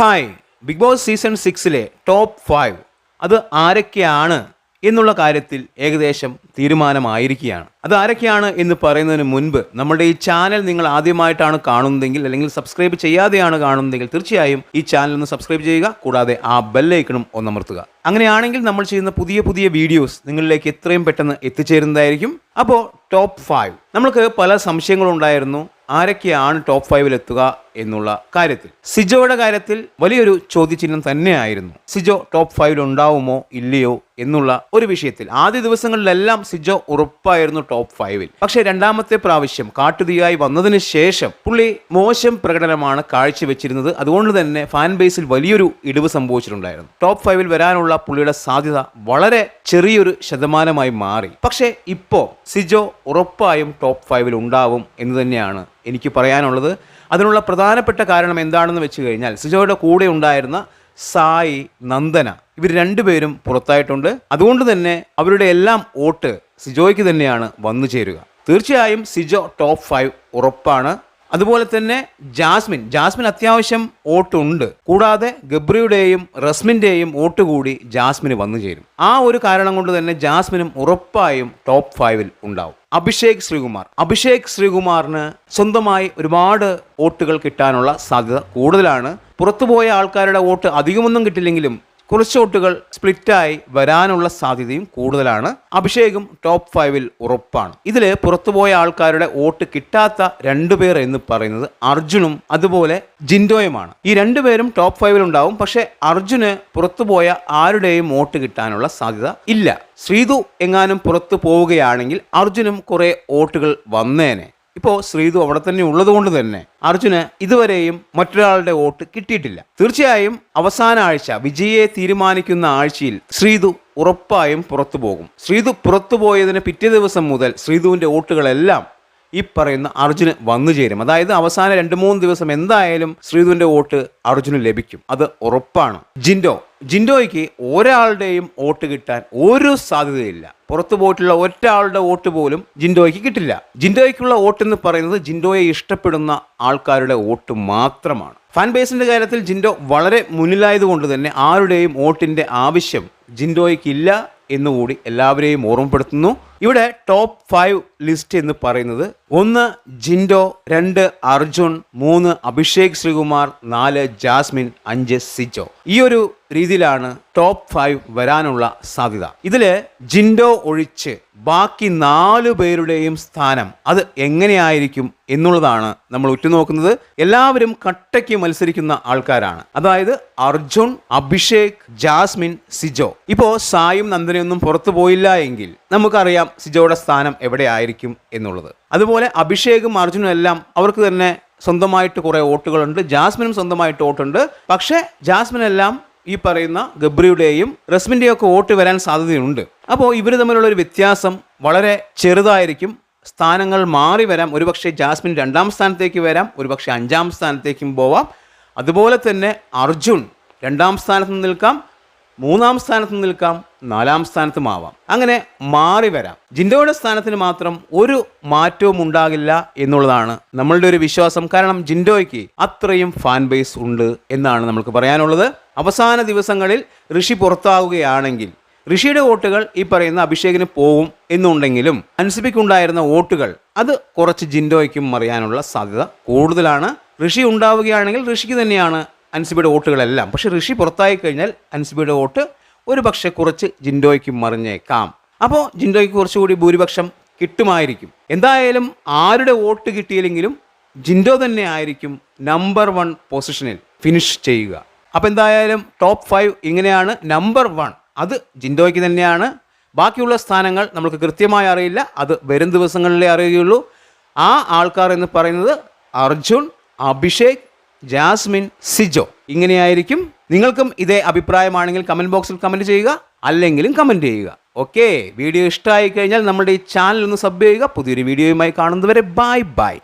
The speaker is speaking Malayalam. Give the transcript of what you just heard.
ഹായ്. ബിഗ് ബോസ് സീസൺ സിക്സിലെ ടോപ്പ് ഫൈവ് അത് ആരൊക്കെയാണ് എന്നുള്ള കാര്യത്തിൽ ഏകദേശം തീരുമാനമായിരിക്കുകയാണ്. അത് ആരൊക്കെയാണ് എന്ന് പറയുന്നതിന് മുൻപ് നമ്മുടെ ഈ ചാനൽ നിങ്ങൾ ആദ്യമായിട്ടാണ് കാണുന്നതെങ്കിൽ അല്ലെങ്കിൽ സബ്സ്ക്രൈബ് ചെയ്യാതെയാണ് കാണുന്നതെങ്കിൽ തീർച്ചയായും ഈ ചാനൽ ഒന്ന് സബ്സ്ക്രൈബ് ചെയ്യുക കൂടാതെ ആ ബെല്ലൈക്കണും ഒന്നമർത്തുക. അങ്ങനെയാണെങ്കിൽ നമ്മൾ ചെയ്യുന്ന പുതിയ പുതിയ വീഡിയോസ് നിങ്ങളിലേക്ക് എത്രയും പെട്ടെന്ന് എത്തിച്ചേരുന്നതായിരിക്കും. അപ്പോൾ ടോപ്പ് ഫൈവ്. നമ്മൾക്ക് പല സംശയങ്ങളുണ്ടായിരുന്നു. ആരൊക്കെയാണ് ടോപ്പ് ഫൈവിൽ എത്തുക എന്നുള്ള കാര്യത്തിൽ. സിജോയുടെ കാര്യത്തിൽ വലിയൊരു ചോദ്യചിഹ്നം തന്നെയായിരുന്നു. സിജോ ടോപ്പ് ഫൈവിൽ ഉണ്ടാവുമോ ഇല്ലയോ എന്നുള്ള ഒരു വിഷയത്തിൽ. ആദ്യ ദിവസങ്ങളിലെല്ലാം സിജോ ഉറപ്പായിരുന്നു ടോപ്പ് ഫൈവിൽ പക്ഷേ രണ്ടാമത്തെ പ്രാവശ്യം കാട്ടുതീയായി വന്നതിന് ശേഷം പുള്ളി മോശം പ്രകടനമാണ് കാഴ്ചവെച്ചിരുന്നത്. അതുകൊണ്ട് തന്നെ ഫാൻ ബേസിൽ വലിയൊരു ഇടിവ് സംഭവിച്ചിട്ടുണ്ടായിരുന്നു. ടോപ്പ് ഫൈവിൽ വരാനുള്ള പുള്ളിയുടെ സാധ്യത വളരെ ചെറിയൊരു ശതമാനമായി മാറി. പക്ഷേ ഇപ്പോ സിജോ ഉറപ്പായും ടോപ്പ് ഫൈവിൽ ഉണ്ടാവും എന്ന് തന്നെയാണ് എനിക്ക് പറയാനുള്ളത്. അതിനുള്ള പ്രധാനപ്പെട്ട കാരണം എന്താണെന്ന് വെച്ച് കഴിഞ്ഞാൽ സിജോയുടെ കൂടെ ഉണ്ടായിരുന്ന സായി നന്ദന ഇവർ രണ്ടുപേരും പുറത്തായിട്ടുണ്ട്. അതുകൊണ്ട് തന്നെ അവരുടെ എല്ലാം വോട്ട് സിജോയ്ക്ക് തന്നെയാണ് വന്നു ചേരുക. തീർച്ചയായും സിജോ ടോപ്പ് ഫൈവ് ഉറപ്പാണ്. അതുപോലെ തന്നെ ജാസ്മിൻ. ജാസ്മിൻ അത്യാവശ്യം വോട്ടുണ്ട്. കൂടാതെ ഗബ്രിയുടെയും റസ്മിന്റെയും വോട്ട് കൂടി ജാസ്മിന് വന്നു ചേരും. ആ ഒരു കാരണം കൊണ്ട് തന്നെ ജാസ്മിനും ഉറപ്പായും ടോപ്പ് ഫൈവിൽ ഉണ്ടാവും. അഭിഷേക് ശ്രീകുമാർ. അഭിഷേക് ശ്രീകുമാറിന് സ്വന്തമായി ഒരുപാട് വോട്ടുകൾ കിട്ടാനുള്ള സാധ്യത കൂടുതലാണ്. പുറത്തുപോയ ആൾക്കാരുടെ വോട്ട് അധികമൊന്നും കിട്ടില്ലെങ്കിലും കുറച്ച് വോട്ടുകൾ സ്പ്ലിറ്റായി വരാനുള്ള സാധ്യതയും കൂടുതലാണ്. അഭിഷേകും ടോപ്പ് ഫൈവിൽ ഉറപ്പാണ്. ഇതിൽ പുറത്തുപോയ ആൾക്കാരുടെ വോട്ട് കിട്ടാത്ത രണ്ടുപേർ എന്ന് പറയുന്നത് അർജുനും അതുപോലെ ജിൻഡോയുമാണ്. ഈ രണ്ടുപേരും ടോപ്പ് ഫൈവിൽ ഉണ്ടാവും. പക്ഷേ അർജുന് പുറത്തുപോയ ആരുടെയും വോട്ട് കിട്ടാനുള്ള സാധ്യത ഇല്ല. ശ്രീതു എങ്ങാനും പുറത്തു പോവുകയാണെങ്കിൽ അർജുനും കുറെ വോട്ടുകൾ വന്നേനെ. ഇപ്പോൾ ശ്രീതു അവിടെ തന്നെ ഉള്ളതുകൊണ്ട് തന്നെ അർജുന് ഇതുവരെയും മറ്റൊരാളുടെ വോട്ട് കിട്ടിയിട്ടില്ല. തീർച്ചയായും അവസാന ആഴ്ച വിജയെ തീരുമാനിക്കുന്ന ആഴ്ചയിൽ ശ്രീതു ഉറപ്പായും പുറത്തു പോകും. ശ്രീതു പുറത്തു പോയതിന് പിറ്റേ ദിവസം മുതൽ ശ്രീതുവിന്റെ വോട്ടുകളെല്ലാം ഈ പറയുന്ന അർജുന് വന്നു ചേരും. അതായത് അവസാന രണ്ട് മൂന്ന് ദിവസം എന്തായാലും ശ്രീധുവിന്റെ വോട്ട് അർജുന് ലഭിക്കും. അത് ഉറപ്പാണ്. ജിൻഡോ. ജിൻഡോയ്ക്ക് ഒരാളുടെയും വോട്ട് കിട്ടാൻ ഒരു സാധ്യതയില്ല. പുറത്തു പോയിട്ടുള്ള ഒരാളുടെ വോട്ട് പോലും ജിൻഡോയ്ക്ക് കിട്ടില്ല. ജിൻഡോയ്ക്കുള്ള വോട്ട് എന്ന് പറയുന്നത് ജിൻഡോയെ ഇഷ്ടപ്പെടുന്ന ആൾക്കാരുടെ വോട്ട് മാത്രമാണ്. ഫാൻ ബേസിന്റെ കാര്യത്തിൽ ജിൻഡോ വളരെ മുന്നിലായതുകൊണ്ട് തന്നെ ആരുടെയും വോട്ടിന്റെ ആവശ്യം ജിൻഡോയ്ക്കില്ല എന്നുകൂടി എല്ലാവരെയും ഓർമ്മപ്പെടുത്തുന്നു. ഇവിടെ ടോപ്പ് ഫൈവ് ലിസ്റ്റ് എന്ന് പറയുന്നത് ഒന്ന് ജിൻഡോ രണ്ട് അർജുൻ മൂന്ന് അഭിഷേക് ശ്രീകുമാർ നാല് ജാസ്മിൻ അഞ്ച് സിജോ. ഈ ഒരു രീതിയിലാണ് ടോപ്പ് ഫൈവ് വരാനുള്ള സാധ്യത. ഇതിൽ ജിൻഡോ ഒഴിച്ച് ബാക്കി നാലു പേരുടെയും സ്ഥാനം അത് എങ്ങനെയായിരിക്കും എന്നുള്ളതാണ് നമ്മൾ ഉറ്റുനോക്കുന്നത്. എല്ലാവരും കട്ടയ്ക്ക് മത്സരിക്കുന്ന ആൾക്കാരാണ്. അതായത് അർജുൻ അഭിഷേക് ജാസ്മിൻ സിജോ. ഇപ്പോ സായും നന്ദനയൊന്നും പുറത്തു പോയില്ല എങ്കിൽ നമുക്കറിയാം സിജോയുടെ സ്ഥാനം എവിടെ ആയിരിക്കും എന്നുള്ളത്. അതുപോലെ അഭിഷേകും അർജുനും എല്ലാം അവർക്ക് തന്നെ സ്വന്തമായിട്ട് കുറേ വോട്ടുകളുണ്ട്. ജാസ്മിനും സ്വന്തമായിട്ട് വോട്ടുണ്ട്. പക്ഷേ ജാസ്മിൻ എല്ലാം ഈ പറയുന്ന ഗബ്രിയുടെയും റസ്മിന്റെയും ഒക്കെ വോട്ട് വരാൻ സാധ്യതയുണ്ട്. അപ്പോൾ ഇവർ തമ്മിലുള്ള ഒരു വ്യത്യാസം വളരെ ചെറുതായിരിക്കും. സ്ഥാനങ്ങൾ മാറി വരാം. ഒരുപക്ഷെ ജാസ്മിൻ രണ്ടാം സ്ഥാനത്തേക്ക് വരാം. ഒരുപക്ഷെ അഞ്ചാം സ്ഥാനത്തേക്കും പോവാം. അതുപോലെ തന്നെ അർജുൻ രണ്ടാം സ്ഥാനത്ത് നിൽക്കാം. മൂന്നാം സ്ഥാനത്ത് നിൽക്കാം നാലാം സ്ഥാനത്തും ആവാം. അങ്ങനെ മാറി വരാം. ജിൻഡോയുടെ സ്ഥാനത്തിന് മാത്രം ഒരു മാറ്റവും ഉണ്ടാകില്ല എന്നുള്ളതാണ് നമ്മളുടെ ഒരു വിശ്വാസം. കാരണം ജിൻഡോയ്ക്ക് അത്രയും ഫാൻ ബേസ് ഉണ്ട് എന്നാണ് നമുക്ക് പറയാനുള്ളത്. അവസാന ദിവസങ്ങളിൽ ഋഷി പുറത്താവുകയാണെങ്കിൽ ഋഷിയുടെ വോട്ടുകൾ ഈ പറയുന്ന അഭിഷേകിന് പോകും എന്നുണ്ടെങ്കിലും അൻസിബിക്കുണ്ടായിരുന്ന വോട്ടുകൾ അത് കുറച്ച് ജിൻഡോയ്ക്കും മറിയാനുള്ള സാധ്യത കൂടുതലാണ്. ഋഷി ഉണ്ടാവുകയാണെങ്കിൽ ഋഷിക്ക് തന്നെയാണ് അൻസിബിയുടെ വോട്ടുകളെല്ലാം. പക്ഷേ ഋഷി പുറത്തായി കഴിഞ്ഞാൽ അൻസിബിയുടെ വോട്ട് ഒരു പക്ഷേ കുറച്ച് ജിൻഡോയ്ക്ക് മറിഞ്ഞേക്കാം. അപ്പോൾ ജിൻഡോയ്ക്ക് കുറച്ചുകൂടി ഭൂരിപക്ഷം കിട്ടുമായിരിക്കും. എന്തായാലും ആരുടെ വോട്ട് കിട്ടിയില്ലെങ്കിലും ജിൻഡോ തന്നെ ആയിരിക്കും നമ്പർ വൺ പൊസിഷനിൽ ഫിനിഷ് ചെയ്യുക. അപ്പോൾ എന്തായാലും ടോപ്പ് ഫൈവ് ഇങ്ങനെയാണ് നമ്പർ വൺ അത് ജിൻഡോയ്ക്ക് തന്നെയാണ്. ബാക്കിയുള്ള സ്ഥാനങ്ങൾ നമുക്ക് കൃത്യമായി അറിയില്ല. അത് വരും ദിവസങ്ങളിലേ അറിയുകയുള്ളൂ. ആ ആൾക്കാർ എന്ന് പറയുന്നത് അർജുൻ അഭിഷേക് ജാസ്മിൻ സിജോ. ഇങ്ങനെയായിരിക്കും. നിങ്ങൾക്കും ഇതേ അഭിപ്രായമാണെങ്കിൽ കമന്റ് ബോക്സിൽ കമന്റ് ചെയ്യുക അല്ലെങ്കിലും കമന്റ് ചെയ്യുക. ഓക്കെ വീഡിയോ ഇഷ്ടമായി കഴിഞ്ഞാൽ നമ്മുടെ ഈ ചാനൽ ഒന്ന് സബ് ചെയ്യുക. പുതിയൊരു വീഡിയോയുമായി കാണുന്നതുവരെ ബൈ ബൈ.